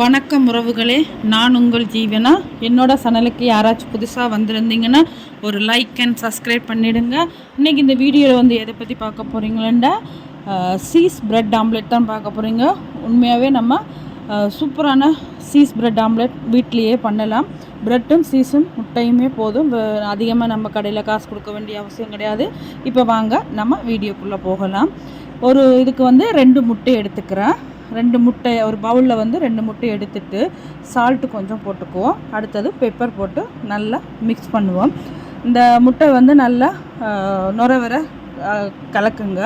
வணக்கம் உறவுகளே. நான் உங்கள் ஜீவனா? என்னோட சேனலுக்கு யாராச்சும் புதுசாக வந்திருந்தீங்கன்னா ஒரு லைக் அண்ட் சப்ஸ்கிரைப் பண்ணிவிடுங்க இன்றைக்கி இந்த வீடியோவில் வந்து எதை பற்றி பார்க்க போகிறீங்களா சீஸ் ப்ரெட் ஆம்லெட் தான் பார்க்க போகிறீங்க உண்மையாகவே நம்ம சூப்பரான சீஸ் ப்ரெட் ஆம்லெட் வீட்லேயே பண்ணலாம். ப்ரெட்டும் சீஸும் முட்டையுமே போதும். அதிகமாக நம்ம கடையில் காசு கொடுக்க வேண்டிய அவசியம் கிடையாது. இப்போ வாங்க நம்ம வீடியோக்குள்ளே போகலாம். ஒரு இதுக்கு வந்து ரெண்டு முட்டை எடுத்துக்கிறேன். ரெண்டு முட்டை ஒரு பவுலில் வந்து ரெண்டு முட்டை எடுத்துட்டு சால்ட்டு கொஞ்சம் போட்டுக்குவோம். அடுத்தது பெப்பர் போட்டு நல்லா மிக்ஸ் பண்ணுவோம். இந்த முட்டை வந்து நல்லா ஆஹ், நுர வர கலக்குங்க.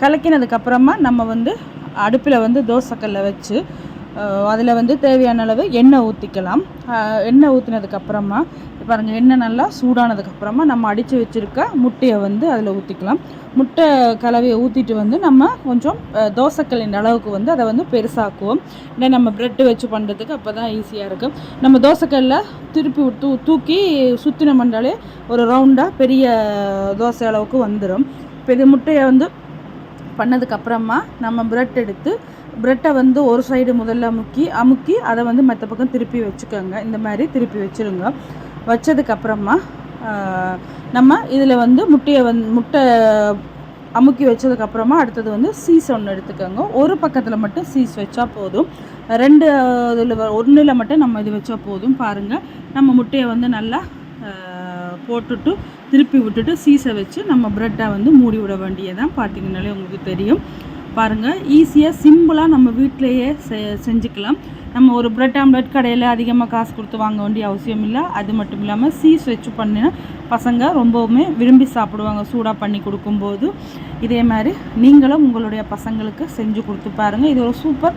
கலக்கினதுக்கப்புறமா நம்ம வந்து அடுப்பில் வந்து தோசைக்கல்லை வச்சு அதில் வந்து தேவையான அளவு எண்ணெய் ஊற்றிக்கலாம் எண்ணெய் ஊற்றினதுக்கப்புறமா பாருங்கள் எண்ணெய் நல்லா சூடானதுக்கப்புறமா நம்ம அடித்து வச்சுருக்க முட்டையை வந்து அதில் ஊற்றிக்கலாம் முட்டை கலவையை ஊற்றிட்டு வந்து நம்ம கொஞ்சம் தோசைக்கல்லின் அளவுக்கு வந்து அதை வந்து பெருசாக்குவோம். இல்லை நம்ம ப்ரெட்டு வச்சு பண்ணுறதுக்கு அப்போ தான் ஈஸியாக இருக்கும். நம்ம தோசைக்கல்ல திருப்பி தூ தூக்கி சுற்றின மண்டாலே ஒரு ரவுண்டாக பெரிய தோசை அளவுக்கு வந்துடும் பெரிய முட்டையை வந்து பண்ணதுக்கப்புறமா நம்ம பிரெட் எடுத்து பிரெட்டை வந்து ஒரு சைடு முதல்ல முக்கி அமுக்கி அதை வந்து மற்ற பக்கம் திருப்பி வச்சுக்கோங்க. இந்த மாதிரி திருப்பி வச்சுருங்க. வச்சதுக்கப்புறமா நம்ம இதில் வந்து முட்டையை வந் முட்டை அமுக்கி வச்சதுக்கப்புறமா அடுத்தது வந்து சீஸ் ஒன்று எடுத்துக்கோங்க. ஒரு பக்கத்தில் மட்டும் சீஸ் வச்சா போதும். ரெண்டு இதில் ஒன்றில் மட்டும் நம்ம இது வச்சா போதும். பாருங்கள் நம்ம முட்டையை வந்து நல்லா போட்டுட்டு திருப்பி விட்டுட்டு சீசை வச்சு நம்ம ப்ரெட்டை வந்து மூடி விட வேண்டியதான் பார்த்தீங்கன்னாலே உங்களுக்கு தெரியும். பாருங்கள் ஈஸியாக சிம்பிளாக நம்ம வீட்டிலையே செ செஞ்சுக்கலாம். நம்ம ஒரு பிரெட் ஆம்லெட் கடையில் அதிகமாக காசு கொடுத்து வாங்க வேண்டிய அவசியம் இல்லை. அது மட்டும் இல்லாமல் சீஸ் வச்சு பண்ணினா பசங்க ரொம்பவுமே விரும்பி சாப்பிடுவாங்க. சூடாக பண்ணி கொடுக்கும்போது. இதே மாதிரி நீங்களும் உங்களுடைய பசங்களுக்கு செஞ்சு கொடுத்து பாருங்கள் இது ஒரு சூப்பர்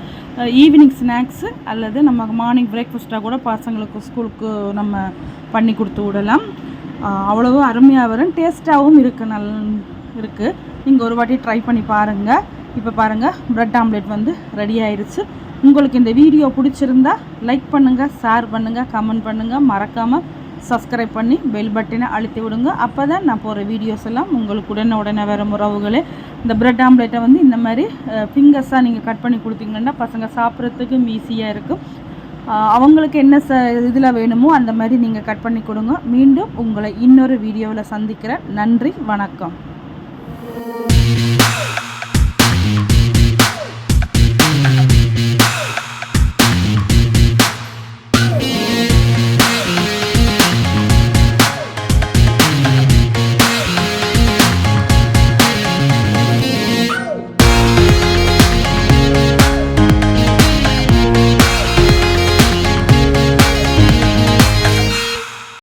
ஈவினிங் ஸ்நாக்ஸு அல்லது நம்ம மார்னிங் பிரேக்ஃபாஸ்ட்டாக கூட பசங்களுக்கு ஸ்கூலுக்கு நம்ம பண்ணி கொடுத்து விடலாம். அவ்வளோவும் அவ்வளவு அருமையாக வரும். டேஸ்ட்டாகவும் இருக்குது நல் இருக்குது நீங்கள் ஒரு வாட்டி ட்ரை பண்ணி பாருங்கள் இப்போ பாருங்கள் ப்ரெட் ஆம்லெட் வந்து ரெடி ஆயிடுச்சு உங்களுக்கு இந்த வீடியோ பிடிச்சிருந்தா லைக் பண்ணுங்கள் ஷேர் பண்ணுங்கள் கமெண்ட் பண்ணுங்கள் மறக்காமல் சப்ஸ்கிரைப் பண்ணி பெல் பட்டனை அழுத்தி விடுங்க. அப்போ தான் நான் போகிற வீடியோஸ் எல்லாம் உங்களுக்கு உடனே உடனே வர உறவுகளே. இந்த ப்ரெட் ஆம்லெட்டை வந்து இந்த மாதிரி ஃபிங்கர்ஸாக நீங்கள் கட் பண்ணி கொடுத்தீங்கன்னா பசங்க சாப்பிட்றதுக்கும் ஈஸியாக இருக்கும். அவங்களுக்கு என்ன ச இதில் வேணுமோ அந்த மாதிரி நீங்கள் கட் பண்ணி கொடுங்க. மீண்டும் உங்களை இன்னொரு வீடியோவில் சந்திக்கிறேன். நன்றி வணக்கம்.